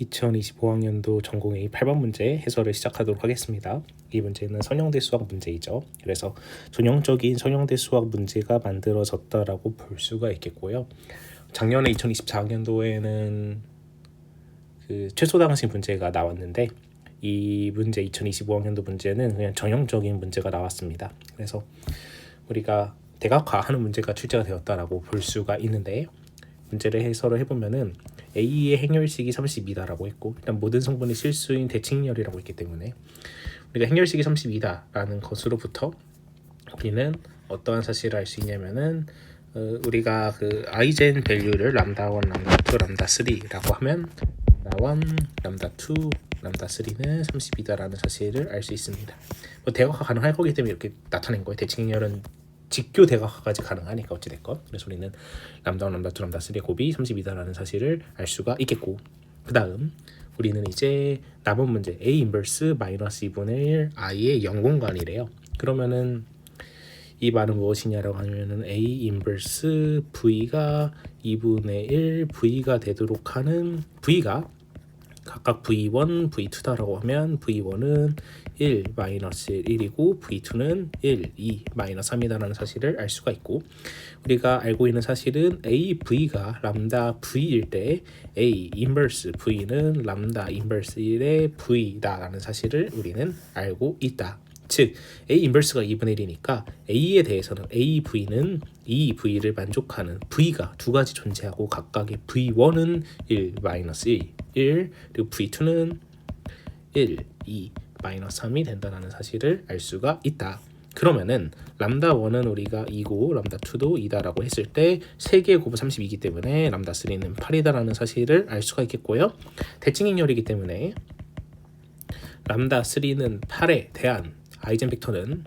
2025학년도 전공의 8번 문제 해설을 시작하도록 하겠습니다. 이 문제는 선형대 수학 문제이죠. 그래서 전형적인 선형대 수학 문제가 만들어졌다라고 볼 수가 있겠고요. 작년에 2024학년도에는 그 최소 당시 문제가 나왔는데 이 문제 2025학년도 문제는 그냥 전형적인 문제가 나왔습니다. 그래서 우리가 대각화하는 문제가 출제가 되었다라고 볼 수가 있는데 문제를 해설을 해보면은 A의 행렬식이 32다라고 했고 일단 모든 성분이 실수인 대칭열이라고 했기 때문에 우리가 행렬식이 32다라는 것으로부터 우리는 어떠한 사실을 알 수 있냐면은 어, 우리가 그 아이젠 밸류를 람다 1, 람다 2, 람다 3라고 하면 람다 1, 람다 2, 람다 3는 32다라는 사실을 알 수 있습니다. 뭐 대각화 가능할 거기 때문에 이렇게 나타낸 거예요. 대칭열은 직교 대각화까지 가능하니까 어찌됐건. 그래서 우리는 람다 1, 람다 2, 람다 3의 곱이 32다라는 사실을 알 수가 있겠고 그 다음 우리는 이제 남은 문제 a 인버스 마이너스 2분의 1 i의 0공간이래요. 그러면은 이 말은 무엇이냐라고 하면은 a 인버스 v가 2분의 1 v가 되도록 하는 v가 각각 v1, v2다라고 하면 v1은 1 마이너스 1이고 v2는 1, 2 마이너스 3이다라는 사실을 알 수가 있고 우리가 알고 있는 사실은 a v가 람다 v일 때 a 인버스 v는 람다 인버스 1의 v다라는 사실을 우리는 알고 있다. 즉 a 인버스가 2분의 1이니까 a에 대해서는 a v는 이 v를 만족하는 v가 두 가지 존재하고 각각의 v1은 1 마이너스 1, 1 그리고 v2는 1, 2 마이너스 3이 된다는 사실을 알 수가 있다. 그러면은 람다 1은 우리가 2고 람다 2도 2다라고 했을 때 3개의 곱은 32이기 때문에 람다 3는 8이다라는 사실을 알 수가 있겠고요. 대칭행렬이기 때문에 람다 3는 8에 대한 아이젠 벡터는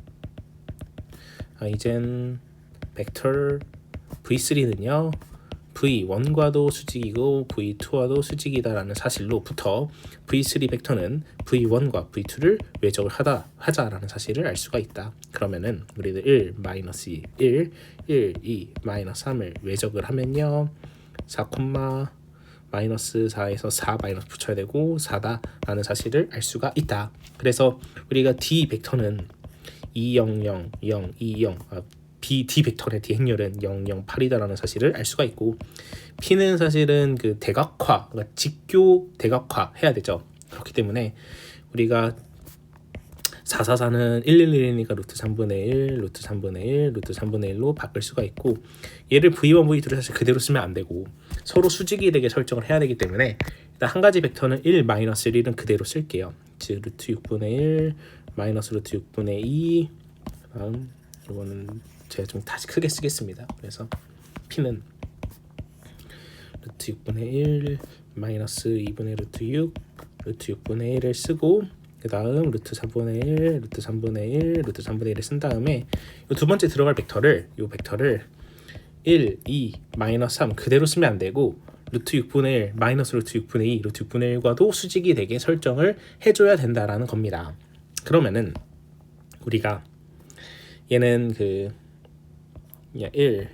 아이젠 벡터 V3는요 V1과도 수직이고 V2와도 수직이다라는 사실로부터 V3 벡터는 V1과 V2를 외적을 하다 하자라는 사실을 알 수가 있다. 그러면은 우리는 1 마이너스 2, 1, 1, 2 마이너스 3을 외적을 하면요 4, 마이너스 4에서 4 마이너스 붙여야 되고 4다라는 사실을 알 수가 있다. 그래서 우리가 D 벡터는 2, 0, 0, 0, 2, 0 아, B, D 벡터의 D 행렬은 0, 0, 8이다라는 사실을 알 수가 있고 P는 사실은 그 대각화, 그러니까 직교 대각화 해야 되죠. 그렇기 때문에 우리가 444는 111이니까 루트 3분의 1, 루트 3분의 1, 루트 3분의 1로 바꿀 수가 있고 얘를 V1, V2를 사실 그대로 쓰면 안 되고 서로 수직이 되게 설정을 해야 되기 때문에 일단 한 가지 벡터는 1, 마이너스 1은 그대로 쓸게요. 즉 루트 6분의 1, 마이너스 루트 6분의 2 다음 이거는 제가 좀 다시 크게 쓰겠습니다. 그래서 P는 루트 6분의 1 마이너스 2분의 루트 6 루트 6분의 1을 쓰고 그 다음 루트 3분의 1 루트 3분의 1 루트 3분의 1을 쓴 다음에 이 두 번째 들어갈 벡터를 이 벡터를 1, 2, 마이너스 3 그대로 쓰면 안 되고 루트 6분의 1 마이너스 루트 6분의 2 루트 6분의 1과도 수직이 되게 설정을 해줘야 된다라는 겁니다. 그러면은 우리가 얘는 그 1,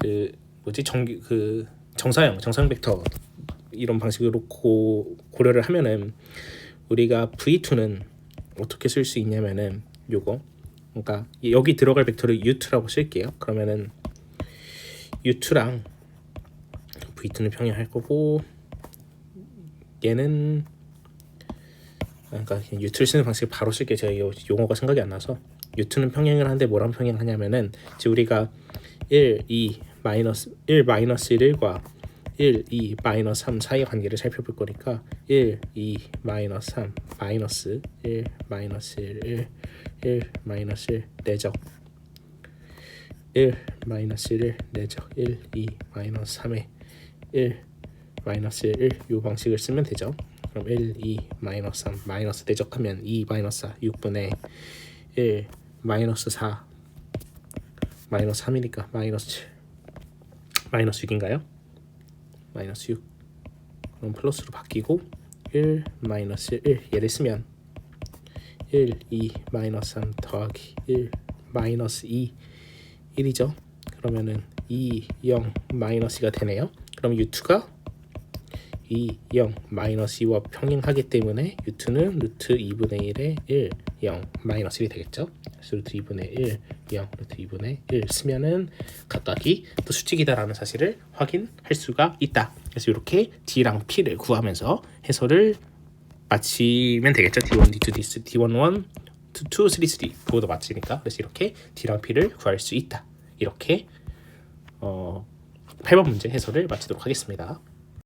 그 뭐지 정기 그 정사형 정사형 벡터 이런 방식으로 고, 고려를 하면은 우리가 v2는 어떻게 쓸 수 있냐면은 요거. 그러니까 여기 들어갈 벡터를 u2라고 쓸게요. 그러면은 u2랑 v2는 평행할 거고 얘는 그러니까 u2를 쓰는 방식을 바로 쓸게 제가 용어가 생각이 안 나서. U2는 평행을 하는데 뭐랑 평행하냐면은 지금 우리가 1, 2 마이너스 1 마이너스 1과 1, 2, 마이너스 3 사이의 관계를 살펴볼 거니까 1, 2, 마이너스 3, 마이너스 1, 마이너스 1, 1, 1, 마이너스 1, 내적 1, 마이너스 1, 내적 1, 2, 마이너스 3의 1, 마이너스 1, 1, 이 방식을 쓰면 되죠. 그럼 1, 2, 마이너스 3, 마이너스 대적하면 2, 마이너스 4, 6분의 1, 마이너스 4, 마이너스 3이니까 마이너스 7, 마이너스 6인가요? 마이너스 6 그럼 플러스로 바뀌고 1 마이너스 1 얘를 쓰면 1 2 마이너스 3 더하기 1 마이너스 2 1이죠? 그러면은 2 0 마이너스가 되네요. 그럼 U2가 2, 0, 마이너스 2와 평행하기 때문에 u2는 루트 2분의 1에 1, 0, 마이너스 1이 되겠죠. 그래서 루트 2분의 1, 0, 루트 2분의 1 쓰면은 각각이 또 수직이다라는 사실을 확인할 수가 있다. 그래서 이렇게 d랑 p를 구하면서 해설을 마치면 되겠죠. D1, D2, D3, D11, 2, 3, 3 그거도 맞히니까 그래서 이렇게 d랑 p를 구할 수 있다. 이렇게 어 8번 문제 해설을 마치도록 하겠습니다.